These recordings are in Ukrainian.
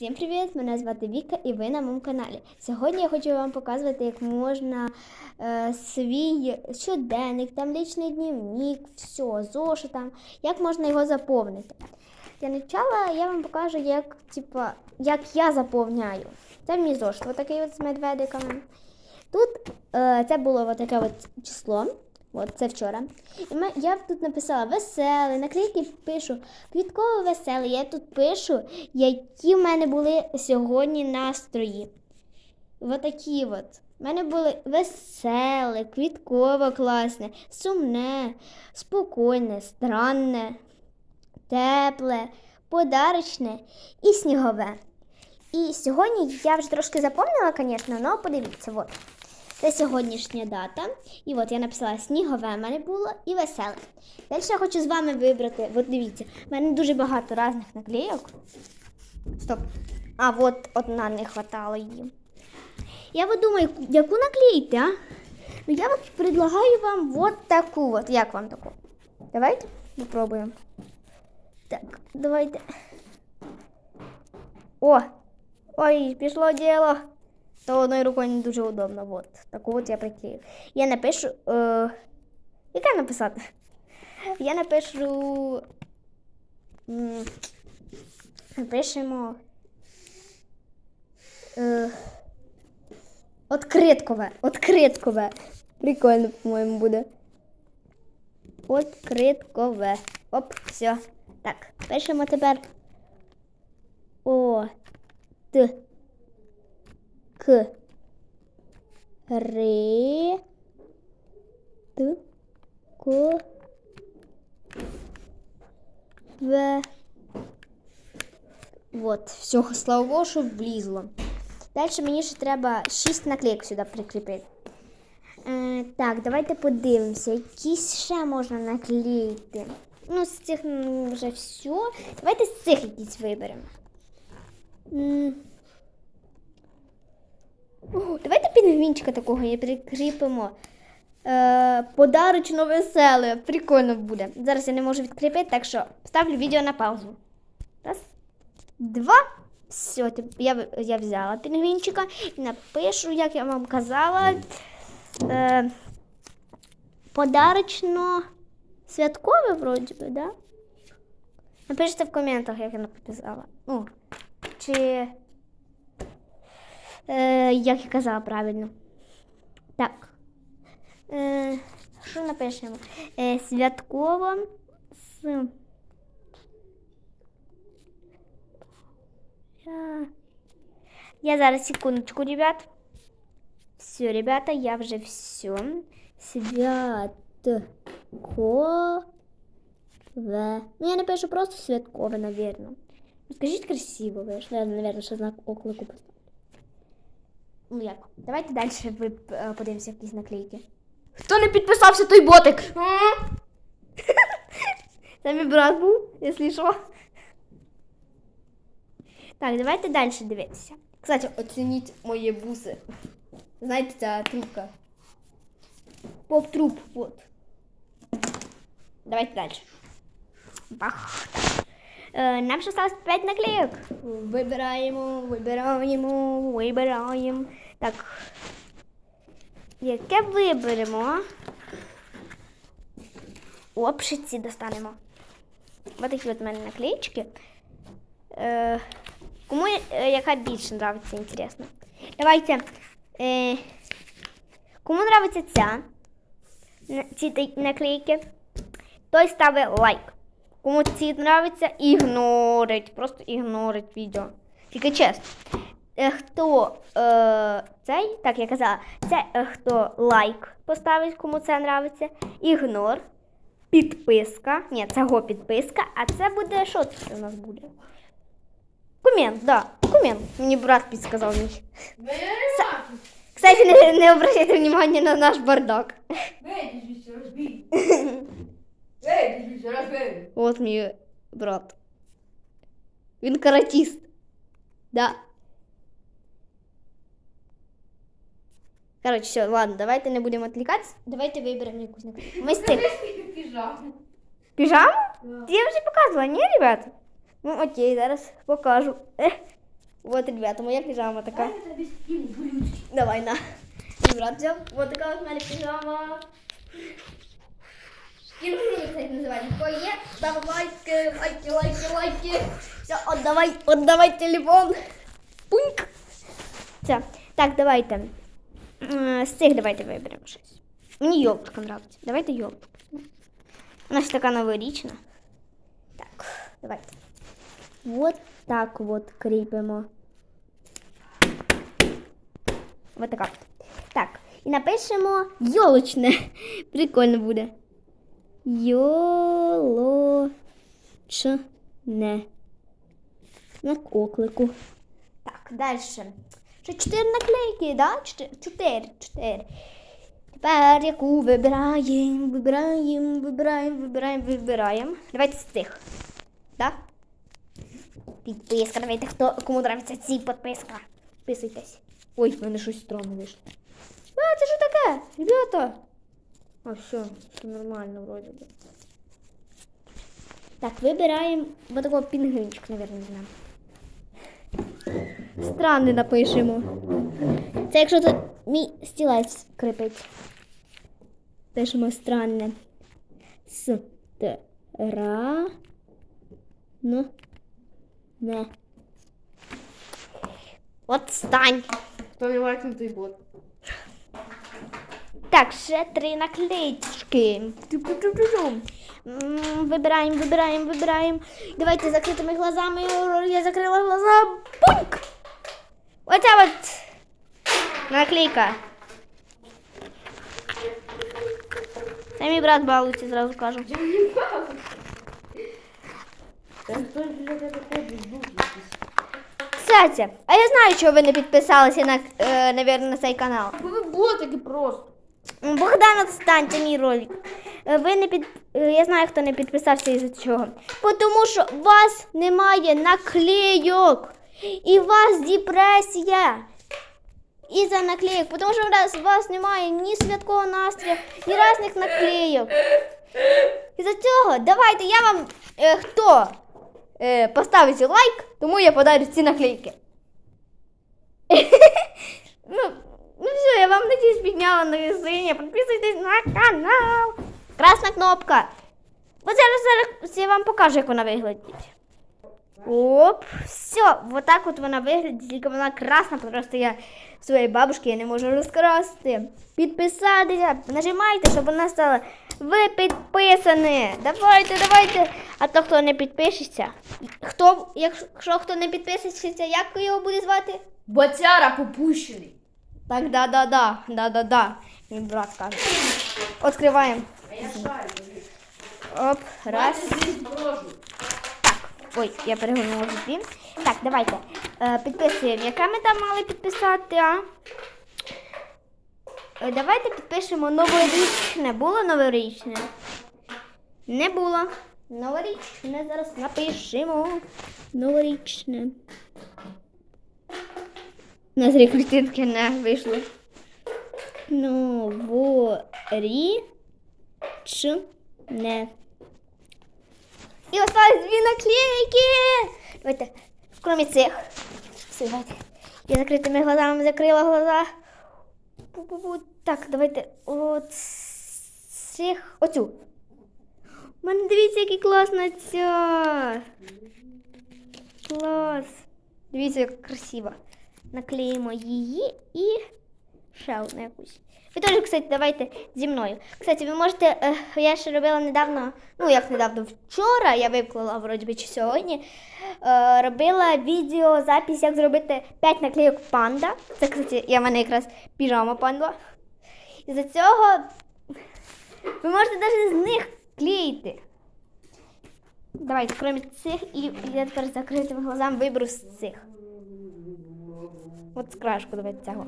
Всім привіт! Мене звати Віка і ви на моєму каналі. Сьогодні я хочу вам показувати, як можна е, свій щоденник, там лічний дневник, все, зошитом, як можна його заповнити. Для начала я вам покажу, як, типа, як я заповняю. Це мій зошит, отакий от з медведиками. Тут е, це було таке от число. От це вчора. І ми, я тут написала веселий, наклейки пишу квітково веселий. Я тут пишу, які в мене були сьогодні настрої. Отакі от. У мене були веселе, квіткове, класне, сумне, спокійне, странне, тепле, подарочне і снігове. І сьогодні я вже трошки заповнила, звісно, але подивіться, от. Це сьогоднішня дата. І от я написала снігове мене було і веселе. Далі я хочу з вами вибрати. От дивіться, в мене дуже багато різних наклейок. Стоп. А, от одна не хватало її. Я от думаю, яку наклеїти, а? Ну я от предлагаю вам от таку. От. Як вам таку? Давайте попробуємо. Так, давайте. О! Ой, пішло діло. То одною рукою не дуже удобно. Вот. Таку от я приклею. Я напишу. Е, яке написати? Я напишу. Напишемо. Е, Откриткове. Откриткове. Прикольно, по-моєму, буде. Откриткове. Оп, все. Так, пишемо тепер. О. Т. К. Ри. Т. Ко. В. Вот, все, слава Богу, що влізло. Далі мені ще треба 6 наклейок сюди прикріпити. Е, так, давайте подивимося, якісь ще можна наклеїти. Ну, з цих м, вже все. Давайте з цих якісь виберемо. О, давайте пінгвінчика такого і прикріпимо. Е, подарочно веселе. Прикольно буде. Зараз я не можу відкріпити, так що ставлю відео на паузу. Раз, два. Все, я, я взяла пінгвінчика і напишу, як я вам казала. Е, подарочно святкове, вроді би, да? Напишіть в коментах, як я написала. Ну, чи е, як я казала правильно. Так. Е, що напишемо? Е, святково з. Я... зараз секундочку, ребят. Все, ребята, я вже все. Святкове. Ну, я напишу просто святкове, наверное. Скажіть красиво, ви ж, наверное, ще знак оклику поставлю. Ну як? Давайте далі ви е, подивимося якісь наклейки. Хто не підписався, той ботик. Це мій брат був, якщо що. Так, давайте далі дивитися. Кстати, оцініть мої буси. Знаєте, ця трубка. Поп-труп, вот. Давайте далі. Бах. Е, нам ще осталось 5 наклеек. Вибираємо, вибираємо, вибираємо. Так. Яке виберемо? Опшиці достанемо. Ось такі от у мене наклеїчки. Е, кому е, яка більше нравиться, інтересно. Давайте. Е, кому нравиться ця ці наклейки, той ставить лайк. Кому ці нравиться, ігнорить. Просто ігнорить відео. Тільки чесно. Е, Хто е, цей, так я казала, це е, хто лайк поставить, кому це нравиться, ігнор, підписка. Ні, це го підписка, а це буде що це у нас буде? Комент, да, комент. Мені брат підсказав мій. Кстати, не, не обращайте внимания на наш бардак. Вийдіть ще розбій. Вийдіть ще розбій. От мій брат. Він каратіст. Да. Короче, все, ладно, давайте не будемо відвлікатися. Давайте виберемо якусь наклейку. Ми з тих. Піжаму. Піжаму? Да. Я вже показувала, ні, ребята? Ну окей, зараз покажу. Ех. От, ребята, моя піжама така. Дай я тобі скину блюдечки. Давай, на. Мій брат взяв. Вот така от в мене піжама. Кінгуру це як називають. Хто є? Ставь лайки, лайки, лайки, лайки. Все, отдавай, отдавай телефон. Пуньк. Все. Так, давайте. З цих давайте виберемо щось. Мені йолочка нравиться. Давайте йолочку. Вона ж така новорічна. Так, давайте. Вот так вот кріпимо. Вот така. Так, і напишемо йолочне. Прикольно буде. Йолочне. На оклику. Так, далі. Ще чотири наклейки, да? Чотири, чотири. Тепер яку вибираємо, вибираємо, вибираємо, вибираємо, вибираємо. Давайте з цих. Да? Підписка, давайте, хто, кому нравиться ці підписка. Підписуйтесь. Ой, в мене щось странне вийшло. А, це що таке? Ребята. А, все, все нормально вроде би. Так, вибираємо вот такого пінгвинчик, наверное, не знаю. Странний напишемо. Це якщо тут мій стілець крипить. Пишемо странне. С Т Ра Н Не. От стань. Хто не лайкнутий бот. Так, ще три. Ту-пу-ту-ту-ту. Вибираємо, вибираємо, вибираємо. Давайте закритими глазами. Я закрила глаза. Пуньк! Оця от наклейка. Це мій брат балується, зразу кажу. Та? Кстати, а я знаю, чого ви не підписалися на, е, навірно, на цей канал. Ви ботики просто. Богдан, отстань, мій ролик. Е, Ви не під... е, Я знаю, хто не підписався із-за чого. Тому що у вас немає наклейок. І у вас депресія. Із-за наклейок. Бо Тому що у вас, немає ні святкового настрою, ні різних наклейок. Із-за цього давайте я вам е, хто е, поставить лайк, тому я подарю ці наклейки. ну, все, я вам надіюсь підняла на настроєння. Підписуйтесь на канал. Красна кнопка. От зараз, зараз я вам покажу, як вона виглядить. Оп, все, вот так от вона виглядить, тільки вона красна, просто я своєї бабушки я не можу розкрасти. Підписатися, нажимайте, щоб вона стала. Ви підписані. Давайте, давайте. А то хто не підпишеться, хто, якщо хто не підписується, як його буде звати? Бацяра попущений. Так, да, да, да, да, да, да. Мій брат каже. Откриваємо. Оп, раз. Так. Ой, я перегорнула дві. Так, давайте. Е, підписуємо. Яке ми там мали підписати, а? Е, давайте підпишемо новорічне. Було новорічне? Не було. Новорічне зараз напишемо. Новорічне. У нас рекрутинки не вийшло. Новорічне. І осталось дві наклейки. Давайте, кроме цих. Все, давайте. Я закритими глазами закрила глаза. Пу-пу-пу. Так, давайте от цих. Оцю. У мене дивіться, який класна ця. Клас. Дивіться, як красиво. Наклеїмо її і ще одну якусь. Ви теж, кстати, давайте зі мною. Кстати, ви можете, е, я ще робила недавно, ну як недавно, вчора я виклала вроді би чи сьогодні. Е, робила відео запис, як зробити 5 наклейок панда. Це, кстати, я в мене якраз піжама панда. І за цього ви можете навіть з них клеїти. Давайте, крім цих, і я тепер з закритими глазами виберу з цих. От скрашку давайте цього.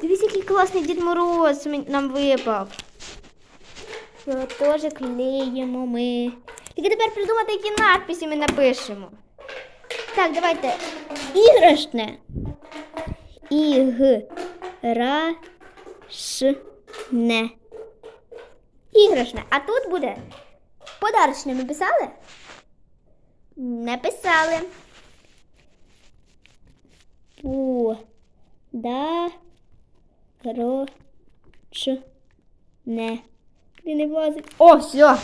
Дивіться, який класний Дід Мороз нам випав. Його теж клеїмо ми. Тільки тепер придумати, які надписи ми напишемо. Так, давайте. Іграшне. Іграшне. Іграшне. А тут буде подарочне. Ми писали? Не писали. Да. Ро. Не. Возить. О, все.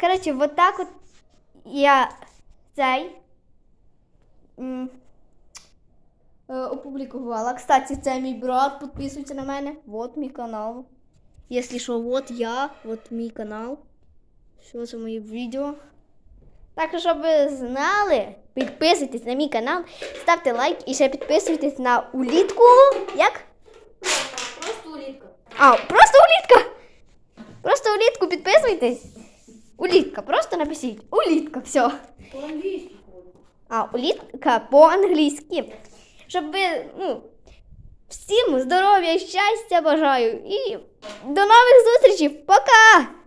Коротше, вот так от я цей. м, е, опублікувала. Кстати, це мій брат, підписуйся на мене. Вот мій канал. Якщо що, вот я, вот мій канал. Що це мої відео. Так, щоб ви знали, підписуйтесь на мій канал, ставте лайк і ще підписуйтесь на улітку. Як? Просто улітка. А, просто улітка! Просто улітку підписуйтесь. Улітка, просто напишіть. Улітка, все. По-англійськи. А, улітка по-англійськи. Щоб ви, ну, всім здоров'я, щастя бажаю. І до нових зустрічей. Пока!